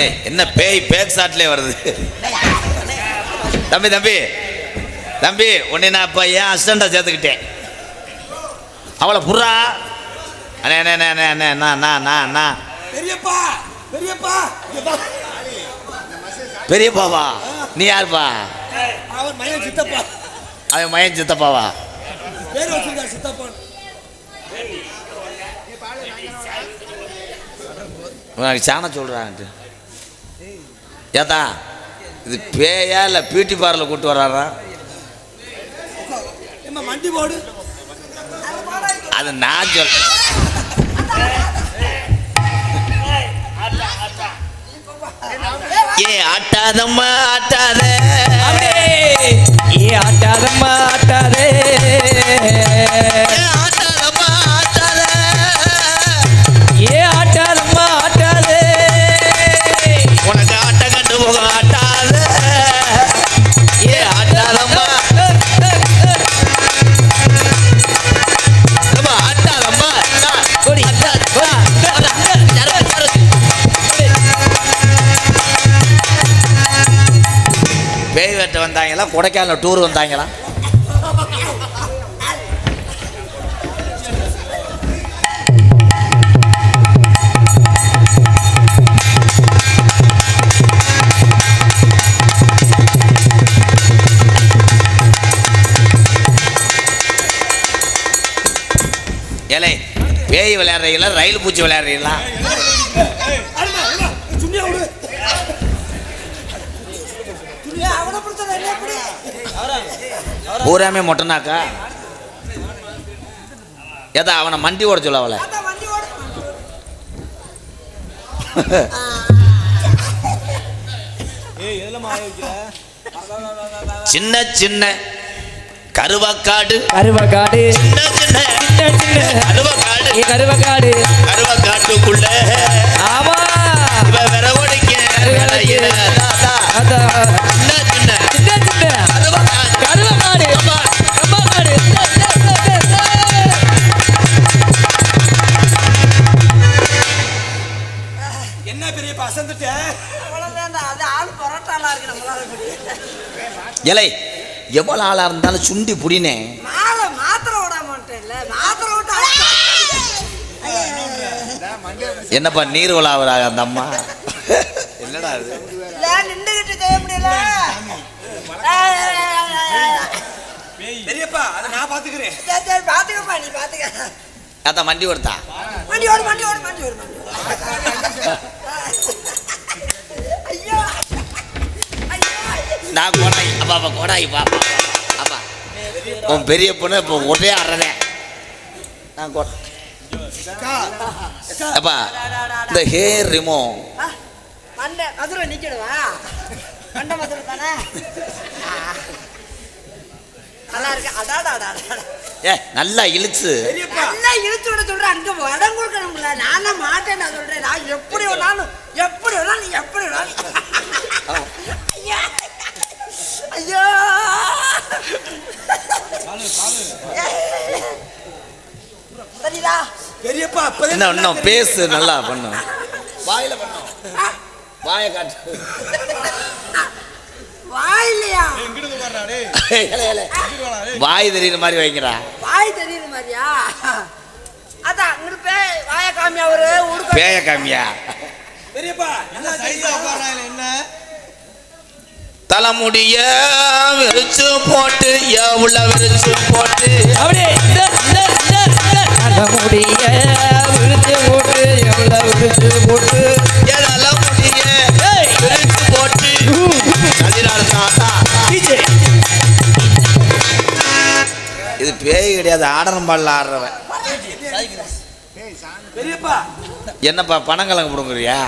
ஏய் என்ன பேய் பேக் ஷாட்லேயே வருது. தம்பி தம்பி. தம்பி உன்னை நான் இப்போ ஏன் அசிஸ்டண்டாக சேர்த்துக்கிட்டேன். அவளை புறா அண்ணே அண்ணே அண்ணே அண்ணே அண்ணே அண்ணா அண்ணா பெரியப்பா பெரியப்பா. பெரியப்பாவா? நீ யாருப்பா? அவர் மகன் சித்தப்பா. அவன் மயன் சித்தப்பாவா? பேர் வச்சிருக்காரு சித்தப்பா. உனக்கு சாண சொல்கிறான்ட்டு ஏத்தா இது பேயா இல்லை பியூட்டி பார்லர் கூட்டு வர்றாரா ஏம்மா மண்டி போடு. அது நான் சொல் ஏ ஆட்டாதம்மா. வந்தாங்களா? கொடைக்கானல் டூர் வந்தாங்களா? ஏலே பேய் விளையாடுறீங்களா? ரயில் பூச்சி விளையாடுறீங்களா? பூராமே மொட்டனாக்கா? ஏதா அவனை மண்டி ஓட சொல்ல அவளை? சின்ன சின்ன கருவக்காடு. கருவக்காடு. சின்ன சின்ன கருவக்காடு. கருவக்காடு. கருவக்காட்டுக்குள்ள இலை எவ்வளோ ஆளாக இருந்தாலும் சுண்டி புடினே. என்னப்பா நீர் விழாவுறாங்க அந்த அம்மா? என்னடா. பெரியப்பா அதை நான் பாத்துக்கப்பா, நீ பாத்துக்க. அதான் வண்டி ஓடு, வண்டி ஓடு, வண்டி ஓடு, வண்டி ஓடு. நான் கோடாய் அப்பா அப்பா கோடாய் பாப்பா அப்பா. உன் பெரிய பொண்ணு இப்போ ஒரே அறதே நான் கோட. அப்பா இந்த ஹேர் ரிமோ மதுரை நிக்கணுவா மண்டை மதுரை தானே. நல்லா இருக்கு அடாடா ஏ நல்லா இழுச்சு நல்லா இழுத்து விட சொல்றேன் அங்க கொடுக்கணும்ல. நானே மாட்டேன் நான் சொல்றேன். நான் எப்படி வேணாலும் எப்படி வேணாலும் நீ எப்படி வேணாலும். ஐயா. சரிடா. பெரியப்பா அப்பதான் இன்னும் இன்னும் பேசு நல்லா பண்ணும் வாயில பண்ணும் வாயை காட்டு. வாயிலையா. வாய் தெரியுற மாதிரி வைக்கிறா வாய் தெரியுது மாதிரியா? அதான் அங்கிட்டு போய் வாய காமி அவரு? உடுக்க பேய காமியா? பெரியப்பா நல்லா சைஸா உட்கார்றாங்க என்ன? தலைமுடிய விரிச்சு போட்டு எவ்வளோ விரிச்சு போட்டு? அப்படியே இந்த இந்த இந்த இந்த. அந்த முடிய விழுத்து போட்டு எவ்வளவு விழுத்து போட்டு? தலைமுடிய. விரிச்சு போட்டு. கதிராடு தாத்தா. இது பேய் கிடையாது ஆடனம் பாடல ஆடுறவன். பெரியப்பா. என்னப்பா பணங்கிழங்கு பிடுங்குறியா?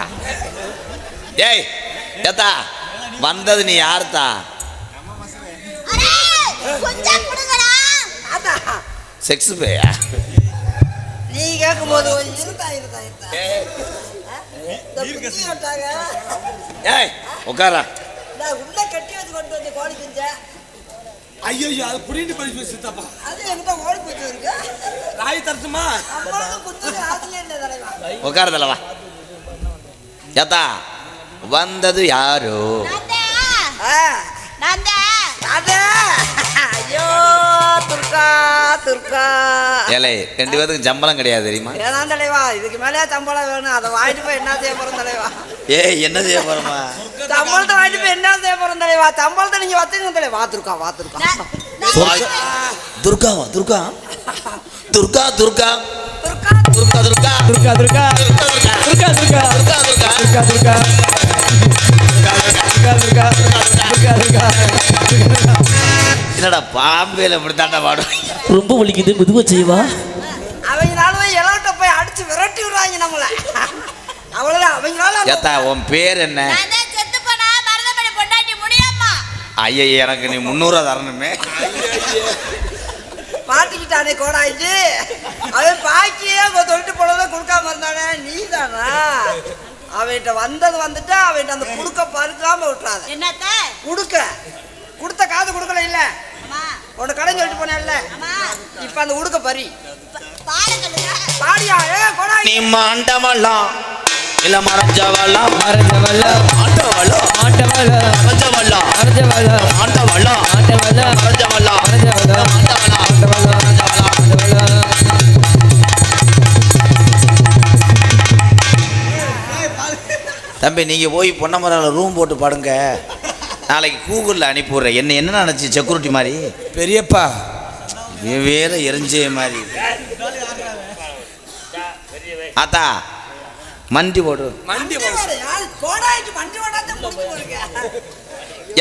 ஏய் ஏத்தா வந்தது நீ யாருத்தா? செக்ஸ் பேயா? நீ கேட்கும் போது ஏய். உட்காரா நான் உள்ள கட்டி வச்சு கொண்டு வந்து கோழி குஞ்ச. ஐயோ அது புரிந்து படிச்சு சித்தப்பா. அது என்கிட்ட ஓடி போச்சு இருக்கு. ராய் தரட்டுமா? உட்கார தலைவா ஏத்தா வந்தது யாரோ. ஐயோ துர்கா துர்கா. ஏலே ரெண்டு பேத்துக்கும் சம்பளம் கிடையாது தெரியுமா? வேணாம் தலைவா இதுக்கு மேலே சம்பளம் வேணும். அதை வாங்கிட்டு போய் என்ன செய்ய போறோம் தலைவா? ஏய் என்ன செய்ய போறோமா? சம்பளத்தை வாங்கிட்டு போய் என்ன செய்ய போறோம் தலைவா? சம்பளத்தை நீங்க வச்சுங்க தலைவா. வா துர்கா வா துர்கா. துர்காவா துர்கா. துர்கா துர்கா. துர்கா துர்கா. துர்கா துர்கா. துர்கா துர்கா. துர்கா துர்கா. துர்கா துர்கா. என்னடா பாம்பேல இப்படி தாண்டா பாடும் ரொம்ப வலிக்குது மெதுவா செய்வா. அவங்களால இலவட்ட போய் அடிச்சு விரட்டி விடுறாங்க நம்மள. அவ்வளவுதான் அவங்களால ஏத்தா உன் பேர் என்ன? ஐயா எனக்கு நீ முந்நூறுவா தரணுமே. மாட்டிக்கிட்டானே கோடாய்க்கு. அவன் பாக்கியே தொழிட்டு போனதை கொடுக்காம இருந்தானே நீ தானா அவன்கிட்ட வந்தது வந்துட்டா அவன்கிட்ட அந்த குடுக்க பறுக்காம விட்டுறாத. என்னத்த? குடுக்க. கொடுத்த காது கொடுக்கல இல்ல. அம்மா உன்னை கடன் சொல்லிட்டு போனேன்ல அம்மா இப்ப அந்த உடுக்க பறி. பாருங்க பாடியா ஏ கோடாய் நீ மாண்டவலாம் இல்ல மறைஞ்சவலாம் மறைஞ்சவல்ல மாண்டவலாம் ஆட்டவல்ல மறைஞ்சவலாம் மறைஞ்சவல்ல மாண்டவலாம் ஆட்டவல்ல மறைஞ்சவலாம் மறைஞ்சவல்ல மாண்டவலாம் ஆட்டவல்ல தம்பி நீங்கள் போய் பொன்னமரால் ரூம் போட்டு படுங்க. நாளைக்கு கூகுளில் அனுப்பிவிட்றேன். என்ன என்ன நினச்சி செக்யூரிட்டி மாதிரி? பெரியப்பா. வேற எரிஞ்சே மாதிரி. ஆத்தா மண்டி போடு. மண்டி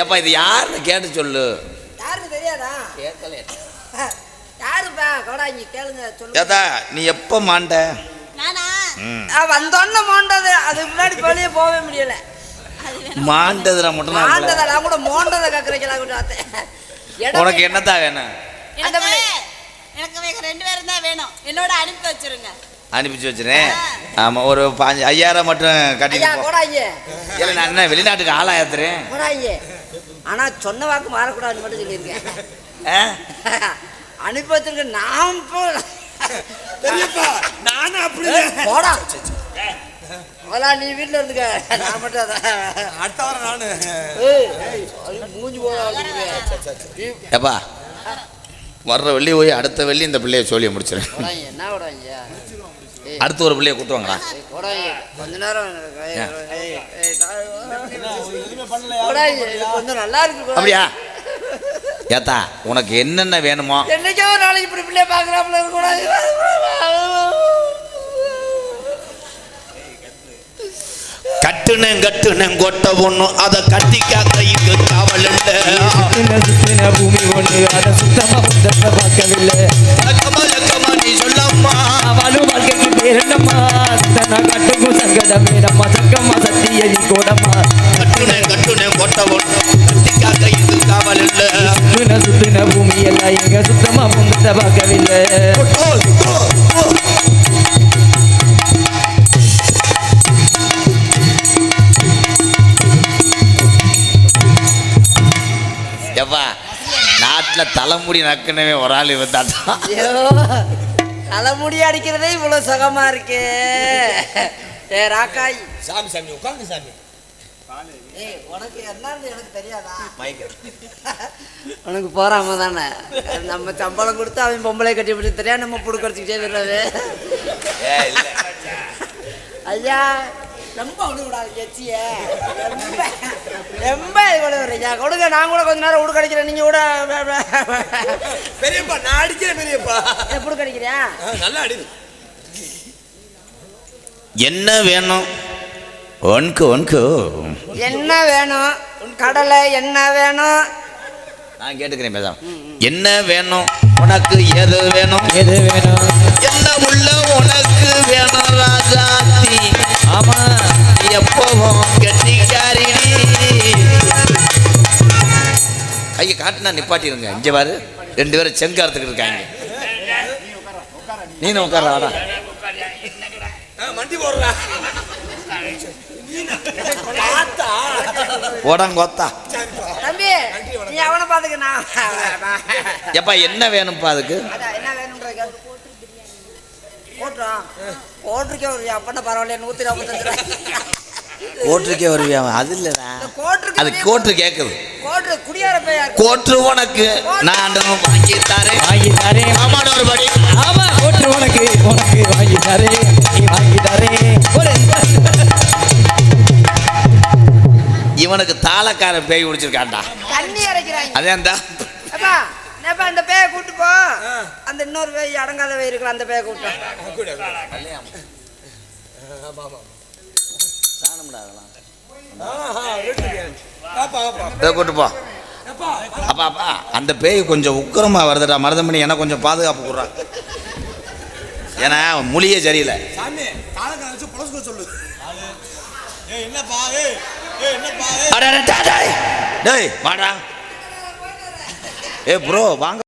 எப்பா இது யாருன்னு கேட்டு சொல்லு. யாருப்பா? நீ எப்போ மாண்ட? வந்தோன்ன மோண்டது. அதுக்கு முன்னாடி வெளியே போகவே முடியல. மாண்டதுல மட்டும் தான் மாண்டதை நான் கூட மோண்டதை கக்கறைக்கலாம் உனக்கு என்னத்தா வேணும்? அந்த எனக்கு ரெண்டு பேரும் தான் வேணும். என்னோட அனுப்பி வச்சிருங்க. அனுப்பிச்சு வச்சுறேன் ஆமாம் ஒரு பாஞ்சு ஐயாயிரம் மட்டும் கட்டிட்டு இல்லை நான் என்ன வெளிநாட்டுக்கு ஆளாயத்துறேன் கோடாங்கி ஆனா சொன்ன வாக்கு மாறக்கூடாதுன்னு மட்டும் சொல்லியிருக்கேன். அனுப்பி வச்சிருக்க நான் பெரியப்பா நானும் அப்படி போடா. அதெல்லாம் நீ வீட்டில் இருந்துக்க. நான் மட்டும் அதான். அடுத்த வாரம் நானு. மூஞ்சி போடா வர்ற வெள்ளி போய் அடுத்த வெள்ளி இந்த பிள்ளைய சொல்லி கோடாங்கி என்ன கோடாங்கி அடுத்து ஒரு பிள்ளைய கூட்டுவாங்களா கொஞ்ச நேரம் கொஞ்சம் நல்லா இருக்கு கோடாங்கி. அப்படியா? ஏத்தா உனக்கு என்னென்ன வேணுமோ என்னைக்கோ ஒரு நாளைக்கு இப்படி பிள்ளைய பார்க்குறாப்புல இருக்கக்கூடாது கட்டுனேன் கட்டுனேன் கொட்ட பொண்ணு அதை கட்டிக்கா கைக்கு காவல் சுத்தின சுத்தின பூமி ஒண்ணு அதை சுத்தமா புத்தத்தை பார்க்கவில்லை. நீ சொல்லம்மா. அவளும் வாழ்க்கைக்கு பேரண்டம்மா சித்தனா கட்டுக்கும் சங்கடமே நம்ம சக்கம்மா சத்தியதி கோடம்மா. கட்டுனேன் கட்டுனேன் கொட்ட கைக்கு காவல் சுத்தின சுத்தின பூமி எல்லாம் எங்க சுத்தமா புத்தத்தை பார்க்கவில்லை எப்பா நாட்டில் தலைமுடி நக்குனவே ஒரு ஆள் ஐயோ தலைமுடி அடிக்கிறதே இவ்வளவு சுகமா இருக்கு. ஏ ராக்காய். சாமி சாமி உட்காந்து சாமி. ஏய் உனக்கு என்னன்னு எனக்கு தெரியாதா? உனக்கு போறாம தானே? நம்ம சம்பளம் கொடுத்து அவன் பொம்பளை கட்டி பிடிச்சி தெரியா நம்ம புடுக்கடிச்சுக்கிட்டே விடுறது. ஐயா ரொம்ப விடுவிடாது எச்சிய. ரொம்ப ரொம்ப இவ்வளவு ஐயா. கொடுங்க நான் கூட கொஞ்ச நேரம் உடுக்கடிக்கிறேன் நீங்க கூட பெரியப்பா நான் அடிக்கிறேன் பெரியப்பா. புடுக்கடிக்கிறியா ஆ, நல்லா அடி. என்ன வேணும்? ஒன்கு ஒன்கு என்ன வேணும்? கடலை என்ன வேணும்? நான் கேட்டுக்கிறேன் பேசாம. என்ன வேணும்? உனக்கு எது வேணும்? எது வேணும்? என்ன உள்ள உனக்கு வேணும் ராஜாத்தி? ஆமா. எப்பவும் கெட்டிக்காரிடி கையை காட்டுனா நிப்பாட்டிருங்க இங்க பாரு. ரெண்டு பேரும் செங்காரத்துக்கு இருக்காங்க. நீனும் உட்கார வாடா. மண்டி போடுறா. போடாங்கொத்தா தம்பி நீ அவனை பாத்துக்க நான் எப்பா என்ன வேணும்ப்பா அதுக்கு? என்ன வேணும்ன்ற போட்டுறோம். போட்டிருக்கே ஒரு அப்பண்ண பரவாயில்ல நூத்தி நாற்பத்தஞ்சு கோட்டுக்கே வருவியா அது இல்லடா. அது கோட்டு கேக்குது. கோட்டு உனக்கு. நான் வாங்கி தரேன். வாங்கி தரேன். ஆமாடா ஒரு படி ஆமா கோட்டு உனக்கு உனக்கு வாங்கி தரேன். நீ வாங்கி தரேன். இவனுக்கு தாளக்காரன் பேய் பிடிச்சிருக்கான்டா தண்ணி இறைக்கிறாங்க அதேன்டா அப்பா அந்த பேயை கூட்டு போ. அந்த இன்னொரு பேய் அடங்காத பேய் இருக்கலாம் அந்த பேயை கூட்டு கூட்டு போ. அப்பா அப்பா. அந்த பேய் கொஞ்சம் உக்கிரமா வருதுடா. மருதமணி எனக்கு கொஞ்சம் பாதுகாப்பு கொடுறான் ஏன்னா மொழியே சரியில்லை. என்னப்பா டேய் வாடா. ஏ ப்ரோ வாங்க.